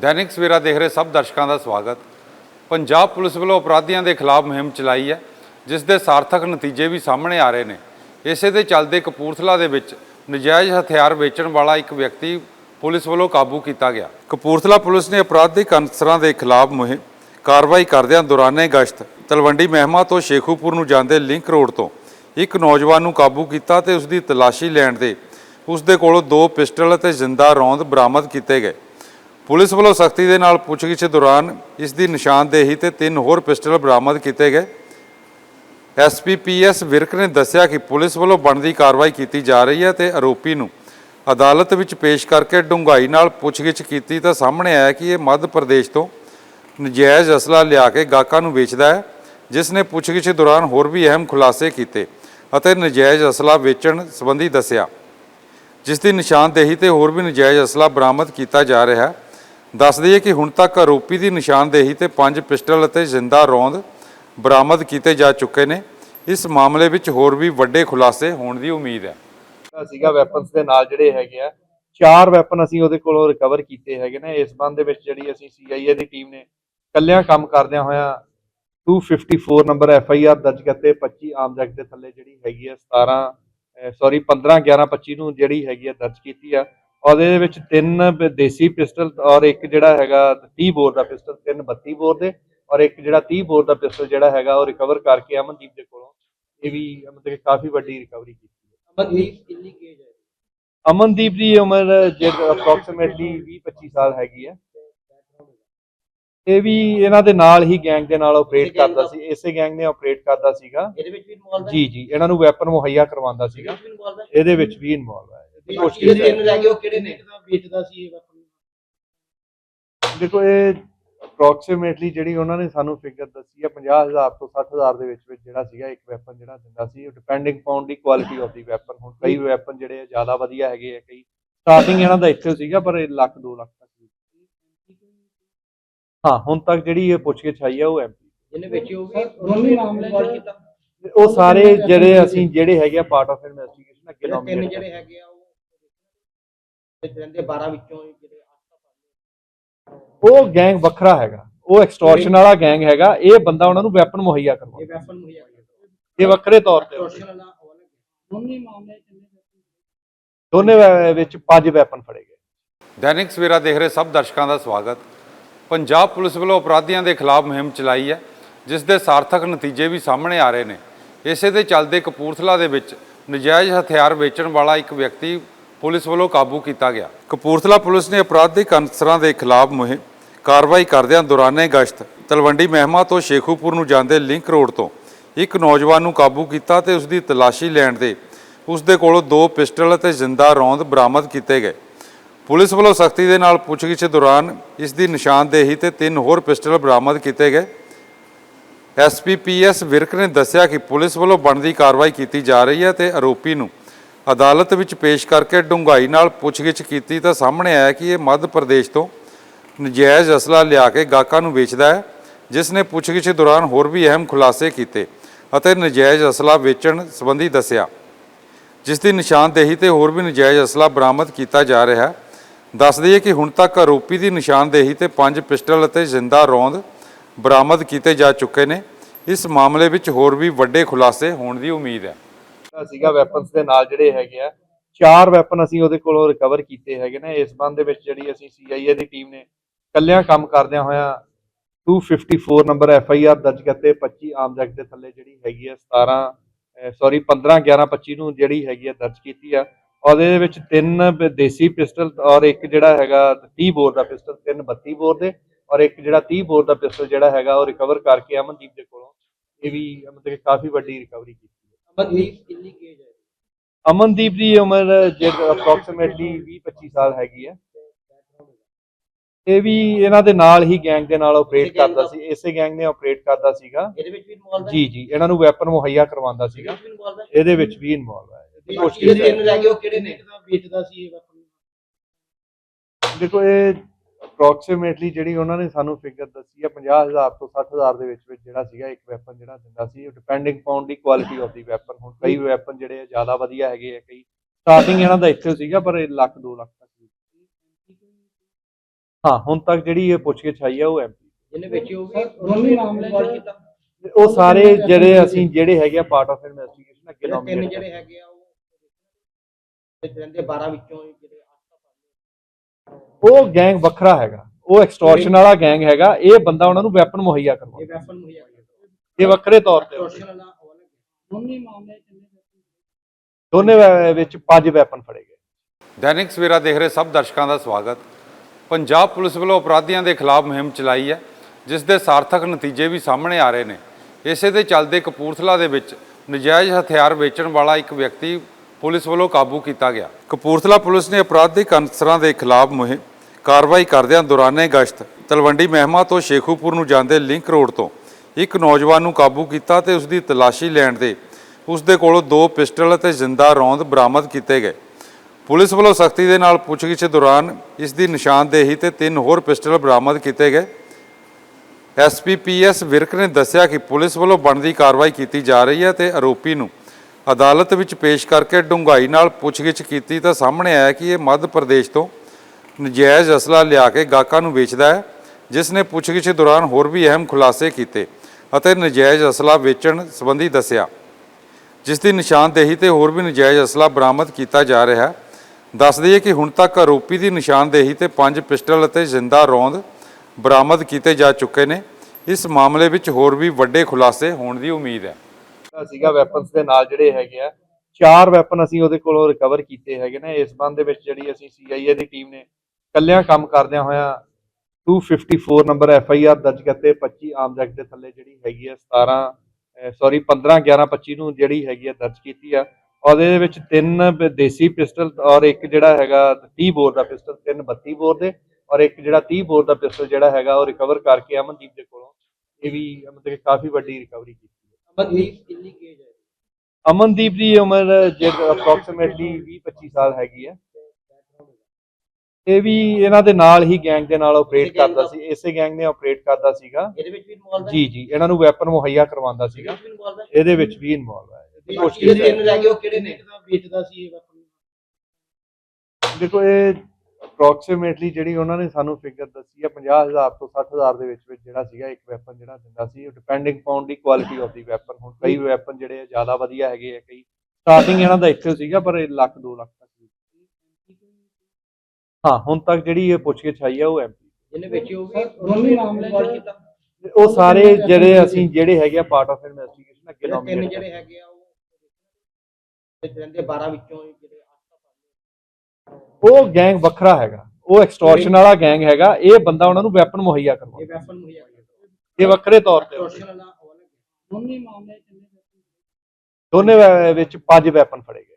ਦੈਨਿਕ ਸਵੇਰਾ ਦੇਖ ਰਹੇ ਸਭ ਦਰਸ਼ਕਾਂ ਦਾ ਸਵਾਗਤ। ਪੰਜਾਬ ਪੁਲਿਸ ਵੱਲੋਂ ਅਪਰਾਧੀਆਂ ਦੇ ਖਿਲਾਫ ਮੁਹਿੰਮ ਚਲਾਈ ਹੈ, ਜਿਸ ਦੇ ਸਾਰਥਕ ਨਤੀਜੇ ਵੀ ਸਾਹਮਣੇ ਆ ਰਹੇ ਨੇ। ਇਸੇ ਦੇ ਚੱਲਦੇ ਕਪੂਰਥਲਾ ਦੇ ਵਿੱਚ ਨਜਾਇਜ਼ ਹਥਿਆਰ ਵੇਚਣ ਵਾਲਾ ਇੱਕ ਵਿਅਕਤੀ ਪੁਲਿਸ ਵੱਲੋਂ ਕਾਬੂ ਕੀਤਾ ਗਿਆ। ਕਪੂਰਥਲਾ ਪੁਲਿਸ ਨੇ ਅਪਰਾਧਿਕ ਅਨਸਰਾਂ ਦੇ ਖਿਲਾਫ ਮੁਹਿੰਮ ਕਾਰਵਾਈ ਕਰਦਿਆਂ ਦੌਰਾਨੇ ਗਸ਼ਤ ਤਲਵੰਡੀ ਮਹਿਮਾ ਤੋਂ ਸ਼ੇਖੂਪੁਰ ਨੂੰ ਜਾਂਦੇ ਲਿੰਕ ਰੋਡ ਤੋਂ ਇੱਕ ਨੌਜਵਾਨ ਨੂੰ ਕਾਬੂ ਕੀਤਾ ਤੇ ਉਸ ਦੀ ਤਲਾਸ਼ੀ ਲੈਣ ਤੇ ਉਸ ਦੇ ਕੋਲੋਂ ਦੋ ਪਿਸਟਲ ਅਤੇ ਜ਼ਿੰਦਾ ਰੌਂਦ ਬਰਾਮਦ ਕੀਤੇ ਗਏ। ਪੁਲਿਸ ਵੱਲੋਂ ਸਖਤੀ ਦੇ ਨਾਲ ਪੁੱਛਗਿੱਛ ਦੌਰਾਨ ਇਸ ਦੀ ਨਿਸ਼ਾਨਦੇਹੀ ਤੇ ਤਿੰਨ ਹੋਰ ਪਿਸਟਲ ਬਰਾਮਦ ਕੀਤੇ ਗਏ। ਐਸਪੀਪੀਐਸ ਵਿਰਕ ਨੇ ਦੱਸਿਆ ਕਿ ਪੁਲਿਸ ਵੱਲੋਂ ਬਣਦੀ ਕਾਰਵਾਈ ਕੀਤੀ ਜਾ ਰਹੀ ਹੈ ਤੇ ਆਰੋਪੀ ਨੂੰ ਅਦਾਲਤ ਵਿੱਚ ਪੇਸ਼ ਕਰਕੇ ਡੂੰਘਾਈ ਨਾਲ ਪੁੱਛਗਿੱਛ ਕੀਤੀ ਤਾਂ ਸਾਹਮਣੇ ਆਇਆ ਕਿ ਇਹ ਮੱਧ ਪ੍ਰਦੇਸ਼ ਤੋਂ ਨਜਾਇਜ਼ ਅਸਲਾ ਲਿਆ ਕੇ ਗਾਹਕਾਂ ਨੂੰ ਵੇਚਦਾ ਹੈ, ਜਿਸ ਨੇ ਪੁੱਛਗਿੱਛ ਦੌਰਾਨ ਹੋਰ ਵੀ ਅਹਿਮ ਖੁਲਾਸੇ ਕੀਤੇ ਅਤੇ ਨਜਾਇਜ਼ ਅਸਲਾ ਵੇਚਣ ਸੰਬੰਧੀ ਦੱਸਿਆ। ਜਿਸ ਦੀ ਨਿਸ਼ਾਨਦੇਹੀ ਤੇ ਹੋਰ ਵੀ ਨਜਾਇਜ਼ ਅਸਲਾ ਬਰਾਮਦ ਕੀਤਾ ਜਾ ਰਿਹਾ ਹੈ ਦੱਸ ਦਈਏ ਕਿ ਹੁਣ ਤੱਕ ਆਰੋਪੀ ਦੀ ਨਿਸ਼ਾਨਦੇਹੀ ਤੇ ਪੰਜ ਪਿਸਟਲ ਅਤੇ ਜ਼ਿੰਦਾ ਰੌਂਦ ਬਰਾਮਦ ਕੀਤੇ ਜਾ ਚੁੱਕੇ ਨੇ। ਇਸ ਮਾਮਲੇ ਵਿੱਚ ਹੋਰ ਵੀ ਵੱਡੇ ਖੁਲਾਸੇ ਹੋਣ ਦੀ ਉਮੀਦ ਹੈ। ਸੀਗਾ ਵੈਪਨਸ ਦੇ ਨਾਲ ਜਿਹੜੇ ਹੈਗੇ ਆ, ਚਾਰ ਵੈਪਨ ਅਸੀਂ ਉਹਦੇ ਕੋਲੋਂ ਰਿਕਵਰ ਕੀਤੇ ਹੈਗੇ ਨੇ। ਇਸ ਬੰਦ ਦੇ ਵਿੱਚ ਜਿਹੜੀ ਅਸੀਂ ਸੀਆਈਏ ਦੀ ਟੀਮ ਨੇ ਕੱਲਿਆਂ ਕੰਮ ਕਰਦਿਆਂ ਹੋਇਆਂ 254 ਨੰਬਰ ਐਫ ਆਈ ਆਰ ਦਰਜ ਕਰਤੇ 25 ਆਮ ਜਗ ਦੇ ਥੱਲੇ ਜਿਹੜੀ ਹੈਗੀ ਆ 17 ਸੌਰੀ 15 11 25 ਨੂੰ ਜਿਹੜੀ ਹੈਗੀ ਆ ਦਰਜ ਕੀਤੀ ਆ। ਉਹਦੇ ਵਿੱਚ ਤਿੰਨ ਦੇਸੀ ਪਿਸਟਲ ਔਰ ਇੱਕ ਜਿਹੜਾ ਹੈਗਾ 30 ਬੋਰ ਦਾ ਪਿਸਟਲ ਤਿੰਨ 32 ਬੋਰ ਦੇ ਔਰ ਇੱਕ ਜਿਹੜਾ 30 ਬੋਰ ਦਾ ਪਿਸਟਲ ਜਿਹੜਾ ਹੈਗਾ ਉਹ ਰਿਕਵਰ ਕਰਕੇ ਅਮਨਦੀਪ ਦੇ ਕੋਲੋਂ ਇਹ ਵੀ ਮਤਲਬ ਕਿ ਕਾਫੀ ਵੱਡੀ ਰਿਕਵਰੀ ਕੀਤੀ ਹੈ। ਅਮਨਦੀਪ ਕਿੰਨੀ ਕੀ ਏਜ ਹੈ? ਅਮਨਦੀਪ ਦੀ ਉਮਰ ਜਿਹੜਾ ਅਪਰੋਕਸੀਮੇਟਲੀ 20-25 ਸਾਲ ਹੈਗੀ ਹੈ। ਇਹ ਵੀ ਇਹਨਾਂ ਦੇ ਨਾਲ ਹੀ ਗੈਂਗ ਦੇ ਨਾਲ ਆਪਰੇਟ ਕਰਦਾ ਸੀ ਇਸੇ ਗੈਂਗ ਨੇ ਆਪਰੇਟ ਕਰਦਾ ਸੀਗਾ। ਇਹਦੇ ਵਿੱਚ ਵੀ ਇਨਵੋਲਵ ਜੀ ਜੀ ਇਹਨਾਂ ਨੂੰ ਵੈਪਨ ਮੁਹੱਈਆ ਕਰਵਾਉਂਦਾ ਸੀਗਾ ਇਹਦੇ ਵਿੱਚ ਵੀ involved ਹੈ? ਇਹਦੇ ਵਿੱਚ ਵੀ ਇਨਵੋਲਵ ਹੈ। ਇਹਦੀ ਜਿਹੜੇ ਕੋਸ਼ਿਸ਼ ਤਿੰਨ ਹੈ ਰਹਿ ਗਏ ਉਹ ਕਿਹੜੇ ਨੇ? ਵੇਚਦਾ ਸੀ ਇਹ ਵੈਪਨ ਦੇਖੋ ਇਹ ਅਪਰੋਕਸੀਮੇਟਲੀ ਜਿਹੜੀ ਉਹਨਾਂ ਨੇ ਸਾਨੂੰ ਫਿਗਰ ਦੱਸੀ ਹੈ 50000 ਤੋਂ 60000 ਦੇ ਵਿੱਚ ਵਿੱਚ ਜਿਹੜਾ ਸੀਗਾ ਇੱਕ ਵੈਪਨ ਜਿਹੜਾ ਦਿੰਦਾ ਸੀ ਡਿਪੈਂਡਿੰਗ ਪਾਉਣ ਦੀ ਕੁਆਲਿਟੀ ਆਫ ਦੀ ਵੈਪਨ ਹੁਣ ਕਈ ਵੈਪਨ ਜਿਹੜੇ ਆ ਜ਼ਿਆਦਾ ਵਧੀਆ ਹੈਗੇ ਆ ਕਈ ਸਟਾਰਟਿੰਗ ਇਹਨਾਂ ਦਾ ਇੱਥੇ ਸੀਗਾ ਪਰ ਇਹ ਲੱਖ 2 ਲੱਖ ਤੱਕ ਵੀ ਹਾਂ ਹੁਣ ਤੱਕ ਜਿਹੜੀ ਇਹ ਪੁੱਛਗਿੱਛ ਆਈ ਆ ਉਹ ਐਮਪੀ ਜਿਹਨੇ ਵੇਚੀ ਉਹ ਵੀ ਦੋਨੇ ਮਾਮਲੇ ਕੀਤਾ। ਉਹ ਸਾਰੇ ਜਿਹੜੇ ਅਸੀਂ ਜਿਹੜੇ ਹੈਗੇ ਆ ਪਾਰਟ ਆਫ ਇਨਵੈਸਟੀਗੇਸ਼ਨ ਅੱਗੇ nominate ਜਿਹੜੇ ਹੈਗੇ ਆ ਉਹ ਤੇ ਰਹਿੰਦੇ 12 ਵਿੱਚੋਂ ਜਿਹੜੇ ਉਹ ਗੈਂਗ ਵੱਖਰਾ ਹੈਗਾ। ਉਹ ਐਕਸਟੋਰਸ਼ਨ ਵਾਲਾ ਗੈਂਗ ਹੈਗਾ। ਇਹ ਬੰਦਾ ਉਹਨਾਂ ਨੂੰ ਵੈਪਨ ਮੁਹੱਈਆ ਇਹ ਕਰਵਾਉਂਦਾ ਵੈਪਨ ਮੁਹੱਈਆ ਇਹ ਵੱਖਰੇ ਤੌਰ ਤੇ। ਦੋਨੇ ਮਾਮਲੇ ਦੋਨੇ ਵਿੱਚ ਪੰਜ ਵੈਪਨ ਫੜੇ ਗਏ। ਦੈਨਿਕ ਸਵੇਰਾ ਦੇਖ ਰਹੇ ਸਭ ਦਰਸ਼ਕਾਂ ਦਾ ਸਵਾਗਤ। ਪੰਜਾਬ ਪੁਲਿਸ ਵੱਲੋਂ ਅਪਰਾਧੀਆਂ ਦੇ ਖਿਲਾਫ ਮੁਹਿੰਮ ਚਲਾਈ ਹੈ ਜਿਸ ਦੇ ਸਾਰਥਕ ਨਤੀਜੇ ਵੀ ਸਾਹਮਣੇ ਆ ਰਹੇ ਨੇ। ਇਸੇ ਦੇ ਚੱਲਦੇ ਕਪੂਰਥਲਾ ਦੇ ਵਿੱਚ ਨਜਾਇਜ਼ ਹਥਿਆਰ ਵੇਚਣ ਵਾਲਾ ਇੱਕ ਵਿਅਕਤੀ ਪੁਲਿਸ ਵੱਲੋਂ ਕਾਬੂ ਕੀਤਾ ਗਿਆ। ਕਪੂਰਥਲਾ ਪੁਲਿਸ ਨੇ ਅਪਰਾਧਿਕ ਅਨਸਰਾਂ ਦੇ ਖਿਲਾਫ ਮੁਹਿੰਮ ਕਾਰਵਾਈ ਕਰਦਿਆਂ ਦੌਰਾਨੇ ਗਸ਼ਤ ਤਲਵੰਡੀ ਮਹਿਮਾ ਤੋਂ ਸ਼ੇਖੂਪੁਰ ਨੂੰ ਜਾਂਦੇ ਲਿੰਕ ਰੋਡ ਤੋਂ ਇੱਕ ਨੌਜਵਾਨ ਨੂੰ ਕਾਬੂ ਕੀਤਾ ਤੇ ਉਸ ਦੀ ਤਲਾਸ਼ੀ ਲੈਣ ਤੇ ਉਸ ਦੇ ਕੋਲੋਂ ਦੋ ਪਿਸਟਲ ਅਤੇ ਜ਼ਿੰਦਾ ਰੌਂਦ ਬਰਾਮਦ ਕੀਤੇ ਗਏ। ਪੁਲਿਸ ਵੱਲੋਂ ਸਖਤੀ ਦੇ ਨਾਲ ਪੁੱਛਗਿੱਛ ਦੌਰਾਨ ਇਸ ਦੀ ਨਿਸ਼ਾਨਦੇਹੀ ਤੇ ਤਿੰਨ ਹੋਰ ਪਿਸਟਲ ਬਰਾਮਦ ਕੀਤੇ ਗਏ। ਐਸਪੀਪੀਐਸ ਵਿਰਕ ਨੇ ਦੱਸਿਆ ਕਿ ਪੁਲਿਸ ਵੱਲੋਂ ਬਣਦੀ ਕਾਰਵਾਈ ਕੀਤੀ ਜਾ ਰਹੀ ਹੈ ਤੇ ਆਰੋਪੀ ਨੂੰ ਅਦਾਲਤ ਵਿੱਚ ਪੇਸ਼ ਕਰਕੇ ਡੂੰਘਾਈ ਨਾਲ ਪੁੱਛਗਿੱਛ ਕੀਤੀ ਤਾਂ ਸਾਹਮਣੇ ਆਇਆ ਕਿ ਇਹ ਮੱਧ ਪ੍ਰਦੇਸ਼ ਤੋਂ ਨਜਾਇਜ਼ ਅਸਲਾ ਲਿਆ ਕੇ ਗਾਹਕਾਂ ਨੂੰ ਵੇਚਦਾ ਹੈ, ਜਿਸ ਨੇ ਪੁੱਛਗਿੱਛ ਦੌਰਾਨ ਹੋਰ ਵੀ ਅਹਿਮ ਖੁਲਾਸੇ ਕੀਤੇ ਅਤੇ ਨਜਾਇਜ਼ ਅਸਲਾ ਵੇਚਣ ਸੰਬੰਧੀ ਦੱਸਿਆ। ਜਿਸ ਦੀ ਨਿਸ਼ਾਨਦੇਹੀ ਤੇ ਹੋਰ ਵੀ ਨਜਾਇਜ਼ ਅਸਲਾ ਬਰਾਮਦ ਕੀਤਾ ਜਾ ਰਿਹਾ ਹੈ, ਦੱਸ ਦਈਏ ਕਿ ਹੁਣ ਤੱਕ ਆਰੋਪੀ ਦੀ ਨਿਸ਼ਾਨਦੇਹੀ ਤੇ ਪੰਜ ਪਿਸਟਲ ਅਤੇ ਜ਼ਿੰਦਾ ਰੌਂਦ ਬਰਾਮਦ ਕੀਤੇ ਜਾ ਚੁੱਕੇ ਨੇ। ਇਸ ਮਾਮਲੇ ਵਿੱਚ ਹੋਰ ਵੀ ਵੱਡੇ ਖੁਲਾਸੇ ਹੋਣ ਦੀ ਉਮੀਦ ਹੈ। ਸੀਗਾ ਵੈਪਨਸ ਦੇ ਨਾਲ ਜਿਹੜੇ ਹੈਗੇ ਆ, ਚਾਰ ਵੈਪਨ ਅਸੀਂ ਉਹਦੇ ਕੋਲੋਂ ਰਿਕਵਰ ਕੀਤੇ ਹੈਗੇ ਨੇ। ਇਸ ਬੰਦ ਦੇ ਵਿੱਚ ਜਿਹੜੀ ਅਸੀਂ ਸੀਆਈਏ ਦੀ ਟੀਮ ਨੇ ਕੱਲਿਆਂ ਕੰਮ ਕਰਦਿਆਂ ਹੋਇਆਂ 254 ਨੰਬਰ ਐਫ ਦਰਜ ਕਰਤੇ 25 ਆਮ ਜਗ ਦੇ ਥੱਲੇ ਜਿਹੜੀ ਹੈਗੀ ਆ 17 ਸੌਰੀ 15 11 25 ਨੂੰ ਜਿਹੜੀ ਹੈਗੀ ਆ ਦਰਜ ਕੀਤੀ ਆ। ਉਹਦੇ ਵਿੱਚ ਤਿੰਨ ਦੇਸੀ ਪਿਸਟਲ ਔਰ ਇੱਕ ਜਿਹੜਾ ਹੈਗਾ 30 ਬੋਰ ਦਾ ਪਿਸਟਲ, ਤਿੰਨ 32 ਬੋਰ ਦੇ ਔਰ ਇੱਕ ਜਿਹੜਾ 30 ਬੋਰ ਦਾ ਪਿਸਟਲ ਜਿਹੜਾ ਹੈਗਾ ਉਹ ਰਿਕਵਰ ਕਰਕੇ ਅਮਨਦੀਪ ਦੇ ਕੋਲੋਂ ਇਹ ਵੀ ਮਤਲਬ ਕਾਫੀ ਵੱਡੀ ਰਿਕਵਰੀ ਕੀਤੀ। ਅਮਨਦੀਪ ਕਿੰਨੀ ਕੀ ਏਜ ਹੈ ਅਮਨਦੀਪ ਦੀ ਉਮਰ ਜਿਹੜਾ ਅਪਰੋਕਸੀਮੇਟਲੀ 20-25 ਸਾਲ ਹੈਗੀ ਹੈ ਇਹ ਵੀ ਇਹਨਾਂ ਦੇ ਨਾਲ ਹੀ ਗੈਂਗ ਦੇ ਨਾਲ ਆਪਰੇਟ ਕਰਦਾ ਸੀ ਇਸੇ ਗੈਂਗ ਨੇ ਆਪਰੇਟ ਕਰਦਾ ਸੀਗਾ। ਇਹਦੇ ਵਿੱਚ ਵੀ ਇਨਵੋਲਵ ਹੈ ਜੀ ਜੀ ਇਹਨਾਂ ਨੂੰ ਵੈਪਨ ਮੁਹੱਈਆ ਕਰਵਾਉਂਦਾ ਇਹਦੇ ਸੀਗਾ। ਵਿੱਚ ਵੀ involved ਹੈ ਇਹਦੇ ਵਿੱਚ ਵੀ ਇਨਵੋਲਵ ਹੈ ਇਹਦੀ ਕੋਸ਼ਿਸ਼ ਤਿੰਨ ਹੈ ਰਹਿ ਗਏ ਉਹ ਕਿਹੜੇ ਨੇ? ਵੇਚਦਾ ਸੀ ਇਹ ਵੈਪਨ ਦੇਖੋ ਇਹ ਅਪਰੋਕਸੀਮੇਟਲੀ ਜਿਹੜੀ ਉਹਨਾਂ ਨੇ ਸਾਨੂੰ ਫਿਗਰ ਦੱਸੀ ਹੈ 50000 ਤੋਂ 60000 ਦੇ ਵਿੱਚ ਵਿੱਚ ਜਿਹੜਾ ਸੀਗਾ ਇੱਕ ਵੈਪਨ ਜਿਹੜਾ ਦਿੰਦਾ ਸੀ ਡਿਪੈਂਡਿੰਗ ਪਾਉਣ ਦੀ ਕੁਆਲਿਟੀ ਆਫ ਦੀ ਵੈਪਨ ਹੁਣ ਕਈ ਵੈਪਨ ਜਿਹੜੇ ਆ ਜ਼ਿਆਦਾ ਵਧੀਆ ਹੈਗੇ ਆ ਕਈ ਸਟਾਰਟਿੰਗ ਇਹਨਾਂ ਦਾ ਇੱਥੇ ਸੀਗਾ ਪਰ ਇਹ ਲੱਖ 2 ਲੱਖ ਤੱਕ ਵੀ ਹਾਂ ਹੁਣ ਤੱਕ ਜਿਹੜੀ ਇਹ ਪੁੱਛਗਿੱਛ ਆਈ ਹੈ ਉਹ ਐਮਪੀ ਜਿਹਨੇ ਵੇਚੀ ਉਹ ਵੀ ਦੋਨੇ ਮਾਮਲੇ ਚ- ਕੀਤਾ। ਉਹ ਸਾਰੇ ਜਿਹੜੇ ਅਸੀਂ ਜਿਹੜੇ ਹੈਗੇ ਆ ਪਾਰਟ ਆਫ ਇਨਵੈਸਟੀਗੇਸ਼ਨ ਅੱਗੇ ਜਿਹੜੇ ਤਿੰਨ ਜਿਹੜੇ ਹੈਗੇ ਆ ਉਹ ਰਹਿੰਦੇ 12 ਵਿੱਚੋਂ ਜਿਹੜੇ ਉਹ ਗੈਂਗ ਵੱਖਰਾ ਹੈਗਾ। ਉਹ ਐਕਸਟੋਰਸ਼ਨ ਵਾਲਾ ਗੈਂਗ ਹੈਗਾ। ਇਹ ਬੰਦਾ ਉਹਨਾਂ ਨੂੰ ਵੈਪਨ ਮੁਹੱਈਆ ਇਹ ਕਰਵਾਉਂਦਾ ਵੈਪਨ ਮੁਹੱਈਆ ਇਹ ਵੱਖਰੇ ਤੌਰ ਤੇ। ਦੋਨੇ ਵਿੱਚ ਪੰਜ ਵੈਪਨ ਫੜੇ ਗਏ। ਦੈਨਿਕ ਸਵੇਰਾ ਦੇਖ ਰਹੇ ਸਭ ਦਰਸ਼ਕਾਂ ਦਾ ਸਵਾਗਤ। ਪੰਜਾਬ ਪੁਲਿਸ ਵੱਲੋਂ ਅਪਰਾਧੀਆਂ ਦੇ ਖਿਲਾਫ ਮੁਹਿੰਮ ਚਲਾਈ ਹੈ ਜਿਸ ਦੇ ਸਾਰਥਕ ਨਤੀਜੇ ਵੀ ਸਾਹਮਣੇ ਆ ਰਹੇ ਨੇ। ਇਸੇ ਦੇ ਚੱਲਦੇ ਕਪੂਰਥਲਾ ਦੇ ਵਿੱਚ ਨਜਾਇਜ਼ ਹਥਿਆਰ ਵੇਚਣ ਵਾਲਾ ਇੱਕ ਵਿਅਕਤੀ ਪੁਲਿਸ ਵੱਲੋਂ ਕਾਬੂ ਕੀਤਾ ਗਿਆ। ਕਪੂਰਥਲਾ ਪੁਲਿਸ ਨੇ ਅਪਰਾਧਿਕ ਅਨਸਰਾਂ ਦੇ ਖਿਲਾਫ ਮੁਹਿੰਮ ਕਾਰਵਾਈ ਕਰਦਿਆਂ ਦੌਰਾਨੇ ਗਸ਼ਤ। ਤਲਵੰਡੀ ਮਹਿਮਾ ਤੋਂ ਸ਼ੇਖੂਪੁਰ ਨੂੰ ਜਾਂਦੇ ਲਿੰਕ ਰੋਡ ਤੋਂ। ਇੱਕ ਨੌਜਵਾਨ ਨੂੰ ਕਾਬੂ ਕੀਤਾ ਤੇ ਉਸ ਦੀ ਤਲਾਸ਼ੀ ਲੈਣ ਤੇ ਉਸ ਦੇ ਕੋਲੋਂ ਦੋ ਪਿਸਟਲ ਅਤੇ ਜ਼ਿੰਦਾ ਰੌਂਦ ਬਰਾਮਦ ਕੀਤੇ ਗਏ। ਪੁਲਿਸ ਵੱਲੋਂ ਸਖਤੀ ਦੇ ਨਾਲ ਪੁੱਛਗਿੱਛ ਦੌਰਾਨ ਇਸ ਦੀ ਨਿਸ਼ਾਨਦੇਹੀ ਤੇ ਤਿੰਨ ਹੋਰ ਪਿਸਟਲ ਬਰਾਮਦ ਕੀਤੇ ਗਏ। ਐਸਪੀਪੀਐਸ ਵਿਰਕ ਨੇ ਦੱਸਿਆ ਕਿ ਪੁਲਿਸ ਵੱਲੋਂ ਬਣਦੀ ਕਾਰਵਾਈ ਕੀਤੀ ਜਾ ਰਹੀ ਹੈ ਤੇ ਆਰੋਪੀ ਨੂੰ ਅਦਾਲਤ ਵਿੱਚ ਪੇਸ਼ ਕਰਕੇ ਡੂੰਘਾਈ ਨਾਲ ਪੁੱਛਗਿੱਛ ਕੀਤੀ ਤਾਂ ਸਾਹਮਣੇ ਆਇਆ ਕਿ ਇਹ ਮੱਧ ਪ੍ਰਦੇਸ਼ ਤੋਂ ਨਜਾਇਜ਼ ਅਸਲਾ ਲਿਆ ਕੇ ਗਾਹਕਾਂ ਨੂੰ ਵੇਚਦਾ ਹੈ, ਜਿਸ ਨੇ ਪੁੱਛਗਿੱਛ ਦੌਰਾਨ ਹੋਰ ਵੀ ਅਹਿਮ ਖੁਲਾਸੇ ਕੀਤੇ ਅਤੇ ਨਜਾਇਜ਼ ਅਸਲਾ ਵੇਚਣ ਸੰਬੰਧੀ ਦੱਸਿਆ। ਜਿਸ ਦੀ ਨਿਸ਼ਾਨਦੇਹੀ ਤੇ ਹੋਰ ਵੀ ਨਜਾਇਜ਼ ਅਸਲਾ ਬਰਾਮਦ ਕੀਤਾ ਜਾ ਰਿਹਾ ਹੈ, ਦੱਸ ਦਈਏ ਕਿ ਹੁਣ ਤੱਕ ਆਰੋਪੀ ਦੀ ਨਿਸ਼ਾਨਦੇਹੀ ਤੇ ਪੰਜ ਪਿਸਟਲ ਅਤੇ ਜ਼ਿੰਦਾ ਰੌਂਦ ਬਰਾਮਦ ਕੀਤੇ ਜਾ ਚੁੱਕੇ ਨੇ। ਇਸ ਮਾਮਲੇ ਵਿੱਚ ਹੋਰ ਵੀ ਵੱਡੇ ਖੁਲਾਸੇ ਹੋਣ ਦੀ ਉਮੀਦ ਹੈ। ਸੀਗਾ ਵੈਪਨਸ ਦੇ ਨਾਲ ਜਿਹੜੇ ਹੈਗੇ ਆ, ਚਾਰ ਵੈਪਨ ਅਸੀਂ ਉਹਦੇ ਕੋਲੋਂ ਰਿਕਵਰ ਕੀਤੇ ਹੈਗੇ ਨੇ। ਇਸ ਬੰਦ ਦੇ ਵਿੱਚ ਜਿਹੜੀ ਅਸੀਂ ਸੀਆਈਏ ਦੀ ਟੀਮ ਨੇ ਕੱਲਿਆਂ ਕੰਮ ਕਰਦਿਆਂ ਹੋਇਆਂ 254 ਨੰਬਰ ਐਫ ਆਈ ਆਰ ਦਰਜ ਕਰਤੇ 25 ਆਮ ਐਕਟ ਦੇ ਥੱਲੇ ਜਿਹੜੀ ਹੈਗੀ ਆ 17 ਸੌਰੀ 15 11 25 ਨੂੰ ਜਿਹੜੀ ਹੈਗੀ ਆ ਦਰਜ ਕੀਤੀ ਆ। ਉਹਦੇ ਵਿੱਚ ਤਿੰਨ ਦੇਸੀ ਪਿਸਟਲ ਔਰ ਇੱਕ ਜਿਹੜਾ ਹੈਗਾ 30 ਬੋਰ ਦਾ ਪਿਸਟਲ ਤਿੰਨ 32 ਬੋਰ ਦੇ। ਔਰ ਇੱਕ ਜਿਹੜਾ 30 ਬੋਰ ਦਾ ਪਿਸਟਲ ਜਿਹੜਾ ਹੈਗਾ ਉਹ ਰਿਕਵਰ ਕਰਕੇ ਅਮਨਦੀਪ ਦੇ ਕੋਲੋਂ ਇਹ ਵੀ ਮਤਲਬ ਕਾਫੀ ਵੱਡੀ ਰਿਕਵਰੀ ਕੀਤੀ ਹੈ ਅਮਨਦੀਪ ਕਿੰਨੀ ਕੇਜ ਹੈ ਅਮਨਦੀਪ ਦੀ ਉਮਰ ਜਿਹੜਾ ਅਪਰੋਕਸੀਮੇਟਲੀ 20-25 ਸਾਲ ਹੈਗੀ ਹੈ ਇਹ ਵੀ ਇਹਨਾਂ ਦੇ ਨਾਲ ਹੀ ਗੈਂਗ ਦੇ ਨਾਲ ਆਪਰੇਟ ਕਰਦਾ ਸੀ ਇਸੇ ਗੈਂਗ ਨੇ ਆਪਰੇਟ ਕਰਦਾ ਸੀਗਾ। ਇਹਦੇ ਵਿੱਚ ਵੀ ਇਨਵੋਲਵ ਹੈ? ਜੀ ਜੀ ਇਹਨਾਂ ਨੂੰ ਵੈਪਨ ਮੁਹੱਈਆ ਕਰਵਾਉਂਦਾ ਸੀਗਾ। ਇਹਦੇ ਵਿੱਚ ਵੀ ਇਨਵੋਲਵ ਹੈ। ਇਹਦੀ ਬਾਕੀ ਜਿਹੜੇ ਕੋਸ਼ਿਸ਼ ਤਿੰਨ ਰਹਿ ਗਏ ਉਹ ਕਿਹੜੇ ਨੇ? ਵੇਚਦਾ ਸੀ ਇਹ ਵੈਪਨ ਦੇਖੋ ਇਹ ਅਪਰੋਕਸੀਮੇਟਲੀ ਜਿਹੜੀ ਉਹਨਾਂ ਨੇ ਸਾਨੂੰ ਫਿਗਰ ਦੱਸੀ ਹੈ 50000 ਤੋਂ 60000 ਦੇ ਵਿੱਚ ਵਿੱਚ ਜਿਹੜਾ ਸੀਗਾ ਇੱਕ ਵੈਪਨ ਜਿਹੜਾ ਦਿੰਦਾ ਸੀ। ਡਿਪੈਂਡਿੰਗ ਪਾਉਣ ਦੀ ਕੁਆਲਿਟੀ ਆਫ ਦੀ ਵੈਪਨ ਹੁਣ ਕਈ ਵੈਪਨ ਜਿਹੜੇ ਆ ਜ਼ਿਆਦਾ ਵਧੀਆ ਹੈਗੇ ਆ ਕਈ ਸਟਾਰਟਿੰਗ ਇਹਨਾਂ ਦਾ ਇੱਥੇ ਸੀਗਾ ਪਰ ਇਹ ਲੱਖ 2 ਲੱਖ ਤੱਕ ਹਾਂ ਹੁਣ ਤੱਕ ਜਿਹੜੀ ਇਹ ਪੁੱਛਗਿੱਛ ਆਈ ਹੈ ਉਹ ਐਮਪੀ ਜਿਹਨੇ ਵੇਚੀ ਉਹ ਵੀ ਦੋਨੇ ਮਾਮਲੇ ਚ- ਕੀਤਾ ਉਹ ਸਾਰੇ ਜਿਹੜੇ ਅਸੀਂ ਜਿਹੜੇ ਹੈਗੇ ਆ ਪਾਰਟ ਆਫ ਇਨਵੈਸਟੀਗੇਸ਼ਨ ਅੱਗੇ ਜਿਹੜੇ ਤਿੰਨ ਜਿਹੜੇ ਹੈਗੇ ਆ ਉਹ ਵਿੱਚ ਰਹਿੰਦੇ 12 ਵਿੱਚੋਂ ਜਿਹੜੇ 8 ਉਹ ਗੈਂਗ ਵੱਖਰਾ ਹੈਗਾ। ਉਹ ਐਕਸਟੋਰਸ਼ਨ ਵਾਲਾ ਗੈਂਗ ਹੈਗਾ। ਇਹ ਬੰਦਾ ਉਹਨਾਂ ਨੂੰ ਵੈਪਨ ਮੁਹੱਈਆ ਇਹ ਕਰਵਾਉਂਦਾ ਵੈਪਨ ਮੁਹੱਈਆ ਇਹ ਵੱਖਰੇ ਤੌਰ ਤੇ Extortion ਨਾਲ ਉਹ ਅਲੱਗ ਹੈ। ਦੋਨੇ ਮਾਮਲੇ ਚ ਦੋਨੇ ਵੈ- ਵਿੱਚ ਪੰਜ ਵੈਪਨ ਫੜੇ ਗਏ।